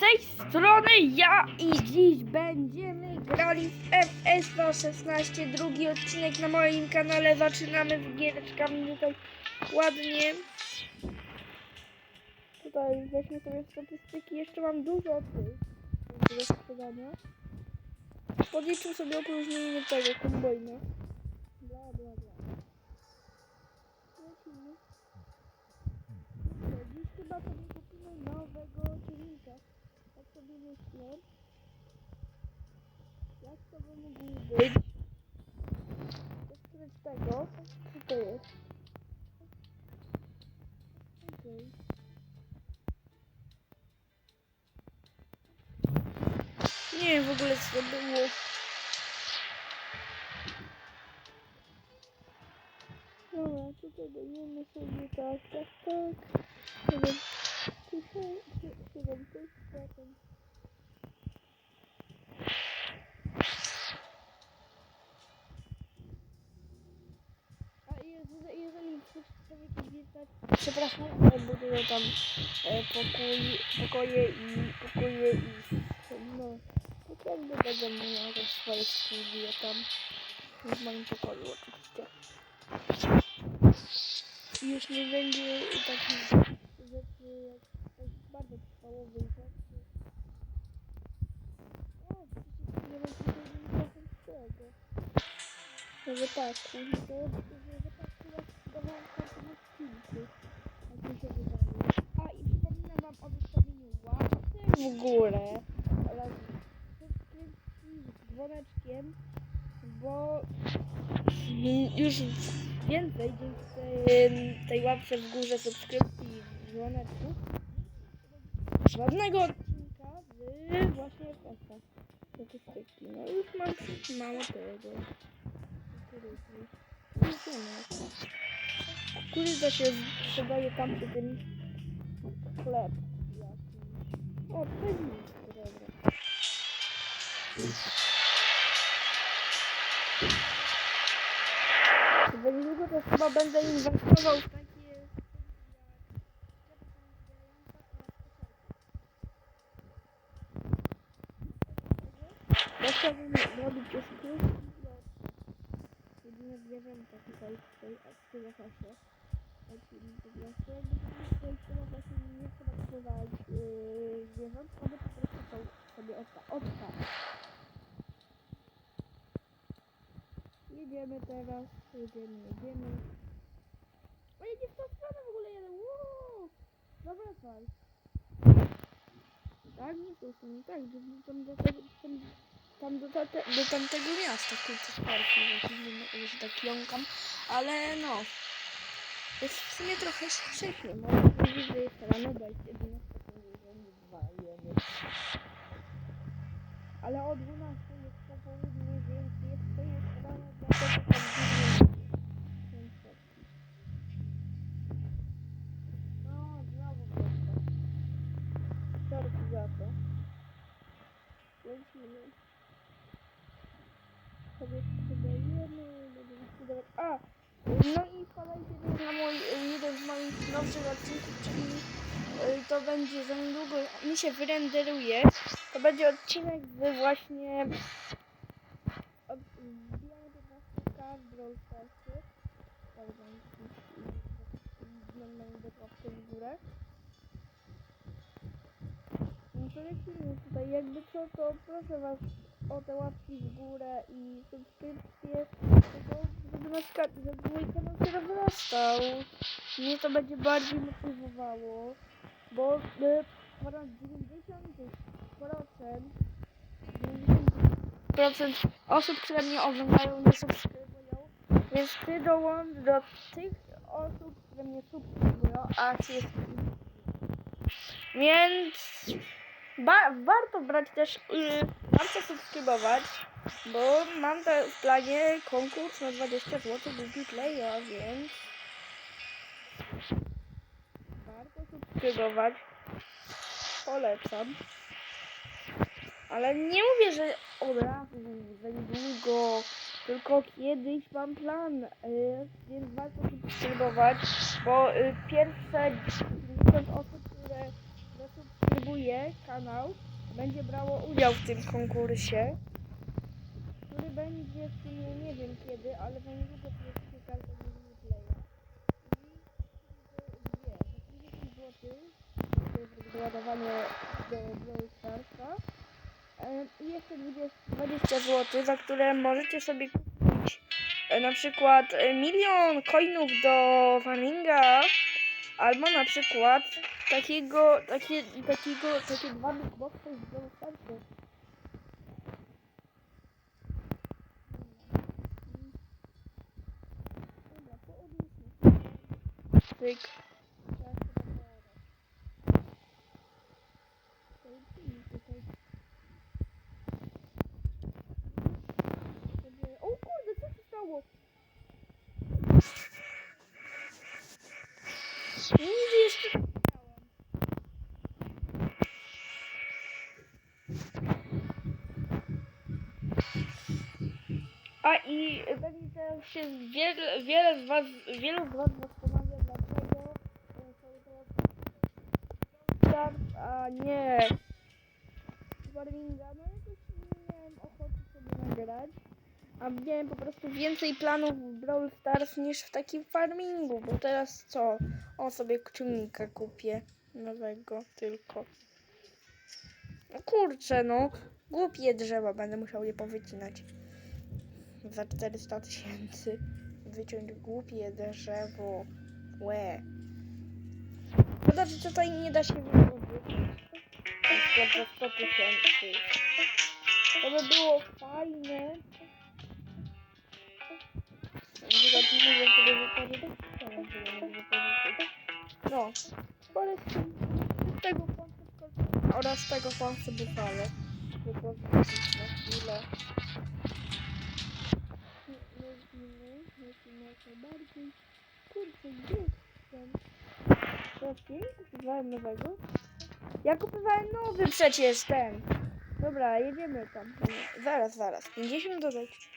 tej strony ja i dziś będziemy grali w FS 16, drugi odcinek na moim kanale. Zaczynamy z giereczkami tutaj ładnie. Tutaj weźmy sobie statystyki, jeszcze mam dużo tych do. Podliczył sobie opróżnienie tego kombojna. Bla bla bla. Dziś chyba sobie kupimy nowego Jak to by mógł być? Odkryć tego. Co to jest? Okej. Nie wiem w ogóle co to było. Dobra, tutaj dajemy sobie tak, tak, tak. Przepraszam, buduję tam e, pokój, pokoje i pokoje i no, to jakby będę miał jakieś swoje studio tam w moim pokoju oczywiście. I już nie będzie takich rzeczy jak bardzo trwałowych rzeczy. O, przecież nie mam tego. Może tak, kurde, w górę oraz subskrypcji z dzwoneczkiem, bo już więcej dzięki tej, tej łapce w górze subskrypcji i dzwoneczku żadnego odcinka z właśnie FS-a statystyki. No już mam mało tego. Kukurydza się sprzedaje tam przy chleb. O, to jest nic, dobra. Za niedługo to chyba będę inwestował w takie ja chciałbym zrobić już plus jedyne zwierzęta tutaj w tej w tej W lesie, bo chyba właśnie nie trzeba kupować yy, po prostu. Jedziemy teraz, jedziemy, jedziemy. O, jedzie w tą stronę w ogóle jeden, wow! Zawracaj. Tak, no to są, tak, tam, do, tego- tam, tam do, do, do tamtego miasta, kurczę, sparki, że, że tak jąkam, ale no. Jest w sumie trochę no, nie widzę jeszcze rano, bo jest 11 2 jemy. Ale o 12 z moich nowszych odcinków, czyli y, to będzie za niedługo, mi się wyrenderuje. To będzie odcinek z właśnie od wbijania 15k w Brawl Starsy. Normalnie do łapkę w górę. Tutaj, jakby co, to proszę was o te łapki w górę i subskrypcje, żeby, na przykład, żeby mój kanał się rozrastał. Mnie to będzie bardziej motywowało, bo y, ponad 90% 90% osób, które mnie oglądają, nie subskrybują, więc ty dołącz do tych osób, które mnie subskrybują, a ci jest więc ba- warto brać też, yy, warto subskrybować, bo mam te, w planie konkurs na 20 zł Google Playa, więc warto subskrybować. Polecam. Ale nie mówię, że od razu, za niedługo, tylko kiedyś mam plan, yy, więc warto subskrybować, bo yy, pierwsze 50 osób, które zasubskrybuje kanał, będzie brało udział w tym konkursie, który będzie w sumie nie wiem kiedy, ale za niedługo kartę do playa. I dwie, za 50 zł, to jest do. E, I jeszcze 20, 20 zł, za które możecie sobie kupić e, na przykład e, milion coinów do farminga, albo na przykład takiego, takie, takiego, takie dwa big boxy z Brawl Starsa. Dobra, to odłóżmy. Tyk. Teraz chyba to- to lecimy tutaj. Sobie- O kurde, co się stało? Nigdy jeszcze nie widziałam. I będzie się wiele, wiele z was, wielu z was zastanawia, dlaczego e, cały teraz a nie Warminga. No jakoś nie miałem ochoty sobie nagrać. A miałem po prostu więcej planów w Brawl Stars niż w takim farmingu, bo teraz co? O sobie ciągnika kupię nowego tylko. No kurczę, no. Głupie drzewa będę musiał je powycinać. Za 400 tysięcy. Wyciąć głupie drzewo. Łe. Szkoda, że tutaj nie da się przykład za 100 tysięcy. To by było fajne. Przykład mówię sobie sobie? No. Z tego oraz tego płaszcza bufale. Wypożyczyć na chwilę. Lecimy jak najbardziej. Kurczę, gdzie jestem? Trafię? Kupowałem nowego? Ja kupowałem nowy przecież ten. Dobra, jedziemy tam. Zaraz, zaraz. 50 dodać.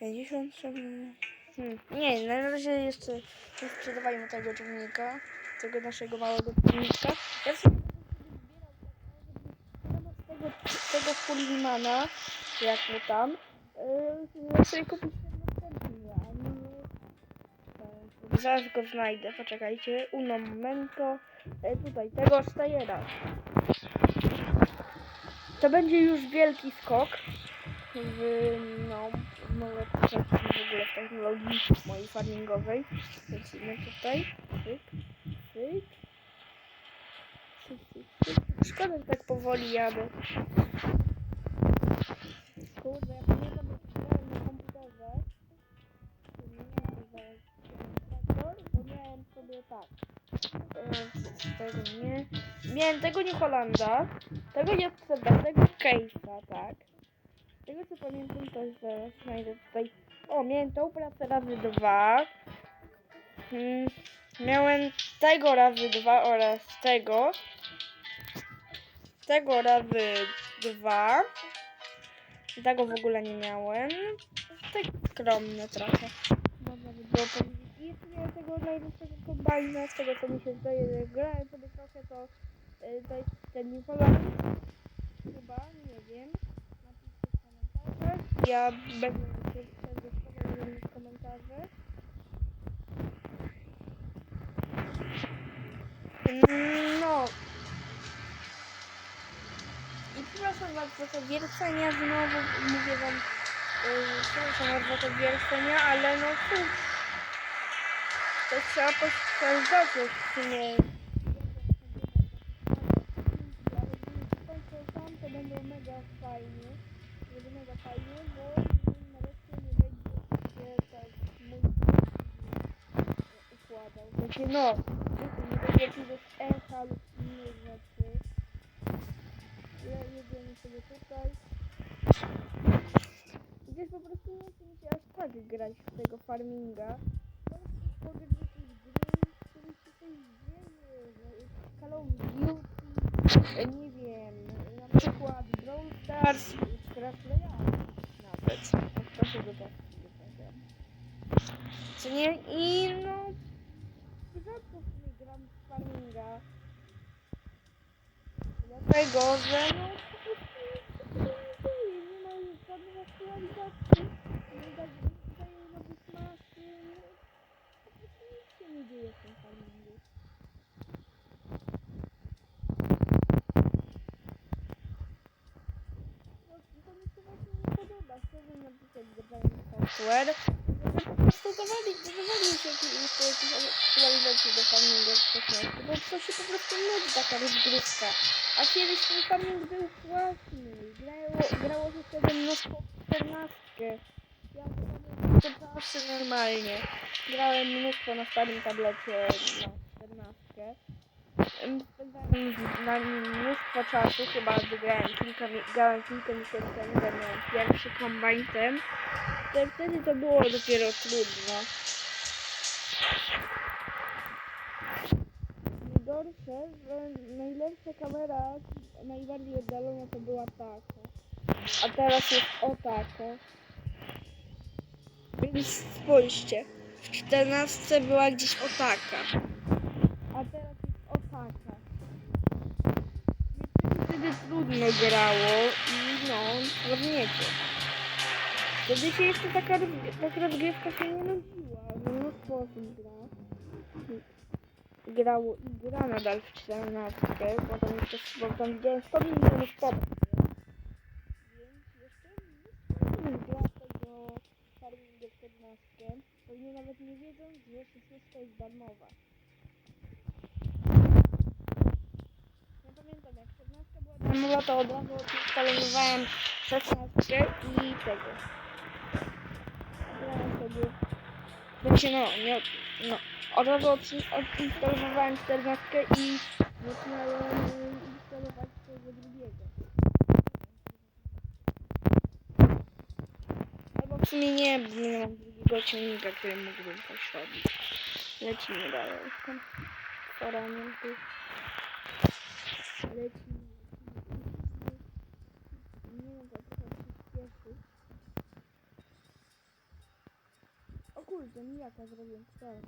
50 hmm. Nie, na razie jeszcze nie sprzedawajmy tego ciągnika. Tego naszego małego ciągnika. Ja sobie tego, tego Fullimana, jak mu tam, yy, sobie kupić ten następny, a nie... tak, Zaraz go znajdę, poczekajcie. Uno momento. E, tutaj, tego Stajera. To będzie już wielki skok w, no, w ogóle w technologii mojej farmingowej. Lecimy tutaj. Cyk, cyk. Cyk, cyk, cyk. Szkoda, że tak powoli jadę. Kurde, ja pamiętam, tego nie. Miałem tego nie Holanda, tego nie CB, tego Case'a, tak. Tego co pamiętam to jest zaraz znajdę tutaj. O, miałem tą pracę razy dwa. Hmm, miałem tego razy dwa oraz tego. Tego razy dwa. Tego w ogóle nie miałem. Tak skromne trochę. Można by było powiedzieć. Jeszcze miałem tego najlepszego kombajna, z tego co mi się zdaje, że grałem sobie trochę, to to jest ten Holland. Chyba, nie wiem. Napiszcie w komentarzach. Ja będę wstawiał w komentarze. Mm, No. I przepraszam was za wiercenia znowu, mówię wam, yy, przepraszam was za wiercenia, ale no cóż, to trzeba poświęcać w sumie. To będą mega fajnie, będzie mega fajnie, bo nareszcie nie będzie się tak układał. Znaczy no, nie będzie jakiegoś echa lub innych rzeczy. Ja jedziemy sobie tutaj. Gdzieś po prostu nie chce mi się aż tak grać w tego farminga. To jest jakieś gry, w których się coś dzieje, że jest Call of Duty, e, nie wiem, na przykład Brawl Stars, Crash Royale nawet. No, go tak nie wiem. Co nie? I no, rzadko w sumie gram w farminga. Dlatego, że no po prostu się nie ma żadnych aktualizacji, nie da- dają nowych maszyn, po prostu nic się nie dzieje w tym farmingu. No, to mi się właśnie nie podoba, chciałbym napisać Development Software, po prostu dawali, dawali jakieś aktualizacje do farmingu w 16, bo to się po prostu nudzi taka rozgrywka. A kiedyś ten farming był płatny, grało, grało się wtedy mnóstwo 14. Ja te czasy normalnie. Grałem mnóstwo na starym tablecie na 14. Na nim mnóstwo czasu, chyba grałem kilka, grałem kilka miesięcy temu, miałem pierwszy kombajn ten. To wtedy to było dopiero trudno. Najgorsze, że najlepsza kamera, najbardziej oddalona to była taka. A teraz jest o taka. Więc spójrzcie. W 14 była gdzieś o taka. A teraz jest o taka. Niestety trudno grało i no, rozumiecie. Wtedy się jeszcze taka, taka rozgrywka się nie nudziła. Mnóstwo osób gra. Grało i gra nadal w 14. Potem jeszcze, bo tam widziałem 100 milionów gra tego Farminga 14. Pewnie nawet nie wiedząc, że 16 jest darmowa. Ja pamiętam, jak 14 była darmowa, to od razu odinstalowałem 16 i tego. Grałem sobie. Sensie, no, nie, no, od razu odinstalowałem 14 i zaczynałem instalować tego drugiego. Albo w sumie nie, bo nie mam drugiego ciągnika, który mógłbym coś robić. Lecimy dalej. Poraniem tu. Lecimy. lecimy. Nie wiem, jak to się śpieszy. O kurde, mijaka zrobiłem cztery.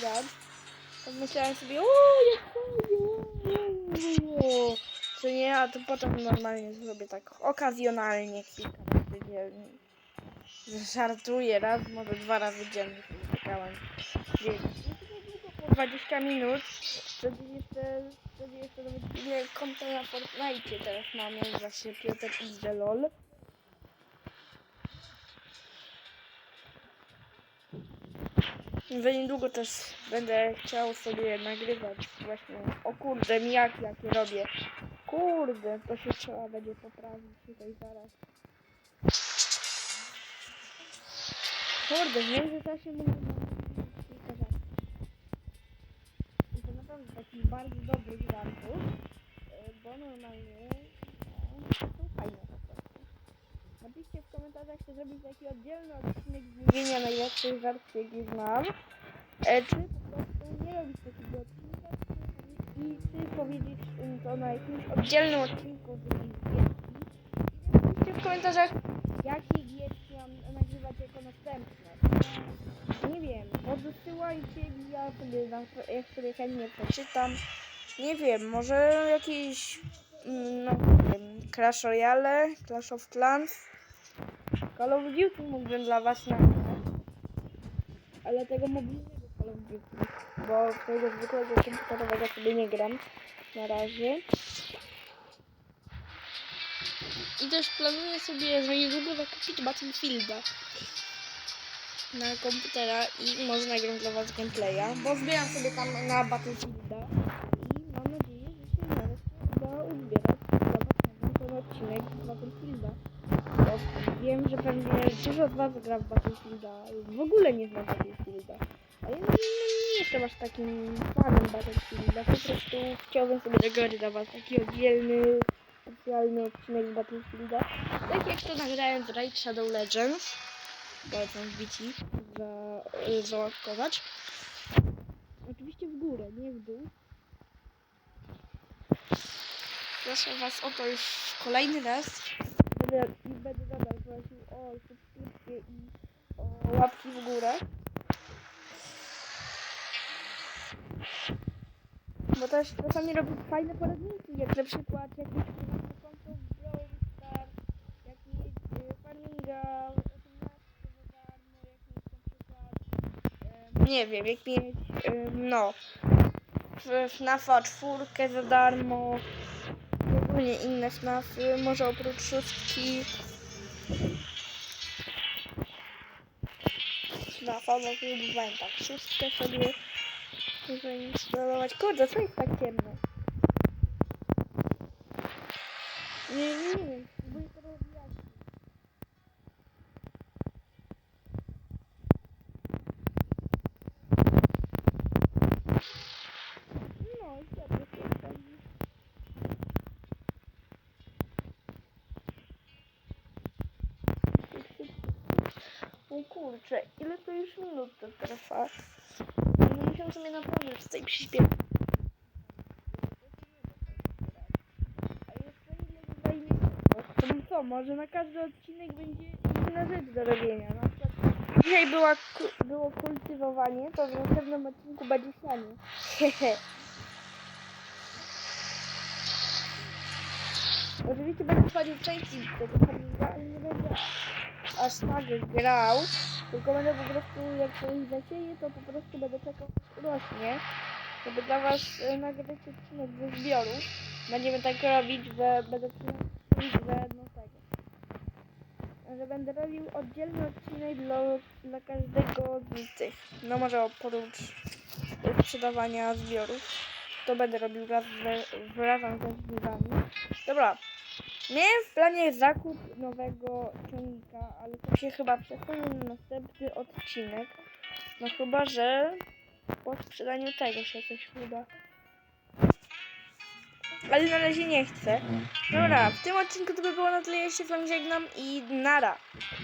Grać. To myślałem sobie, o jak fajnie, co nie, a to potem normalnie zrobię tak okazjonalnie kilka razy dziennie. Żartuję, raz, może dwa razy dziennie po 20 minut, wtedy jeszcze, wtedy jeszcze nawet nie konto na Fortnite teraz mam, nazywa się Piotr Izdelol. Za niedługo też będę chciał sobie nagrywać właśnie. O kurde, mijaki jakie robię. Kurde, to się trzeba będzie poprawić tutaj zaraz. Kurde, w międzyczasie mógłbym naprawdę taki bardzo dobry żartów, y, bo normalnie no, są fajne po prostu. Napiszcie w komentarzach, chcę zrobić taki oddzielny odcinek z mówienia najlepszych żartów, jakie znam. E, czy po prostu nie robić takiego odcinka czy- i czy powiedzieć to na jakimś oddzielnym odcinku z napiszcie w komentarzach, jakie gierki mam nagrywać jako następne. Nie wiem, odsyłajcie mi, ja sobie, na, ja sobie chętnie przeczytam. Nie wiem, może jakiś mm, no, nie wiem, Clash Royale, Clash of Clans, Call of Duty mógłbym dla was nagrać. Ale tego mobilnego Call of Duty, bo tego zwykłego komputerowego sobie nie gram na razie. I też planuję sobie za niedługo zakupić Battlefielda na komputera i może nagram dla was gameplaya, bo zbieram sobie tam na Battlefielda i mam nadzieję, że się nareszcie uda uzbierać dla was ten odcinek Battlefielda. Bo wiem, że pewnie dużo z was gra w Battlefielda, w ogóle nie zna Battlefielda. A ja nie, jestem aż takim fanem Battlefielda, po prostu chciałbym sobie nagrać dla was taki oddzielny, specjalny odcinek z Battlefielda. Tak jak to nagrałem z Raid Shadow Legends. Polecam wbici za, y, załatkować. Oczywiście w górę, nie w dół. Proszę was o to już kolejny raz. Będę, i będę nadal prosił o subskrypcję i o łapki w górę. Bo też czasami robię fajne poradniki, jak na przykład jakieś prywatne konto w Brawl Stars, jak mieć y, farminga 18 za darmo, jak mieć na przykład, em, nie wiem, jak mieć, no, FNAFa czwórkę za darmo, ogólnie inne FNAFy, może oprócz szóstki. FNAFa, no próbowałem tak, szóstkę sobie. Kurde, co jest tak ciemno? Nie, nie, nie wiem, spróbuję to rozjaśnić. No i dobrze, to jest tak. O kurczę, ile to już minut to trwa? No musiał sobie naprawdę tutaj bym co, może na każdy odcinek będzie inna rzecz do robienia. Na przykład dzisiaj była, było kultywowanie, to w następnym odcinku będzie sianie. Oczywiście będę wchodził częściej do tego nie będę aż tak grał, tylko będę po prostu, jak coś zasieję, to po prostu będę czekał, aż urośnie, żeby dla was e, nagrać odcinek ze zbiorów. Będziemy tak robić, że będę przynosił, że no tego. Że będę robił oddzielny odcinek dla, dla każdego z tych. No może oprócz sprzedawania zbiorów. To będę robił raz, ze- razem ze zbiorami. Dobra, Miałem w planie zakup nowego ciągnika, ale to się chyba przesunie na następny odcinek. No chyba, że po sprzedaniu tego się coś uda. Ale na razie nie chcę. Dobra, w tym odcinku to by było na tyle. Ja się z żegnam i nara.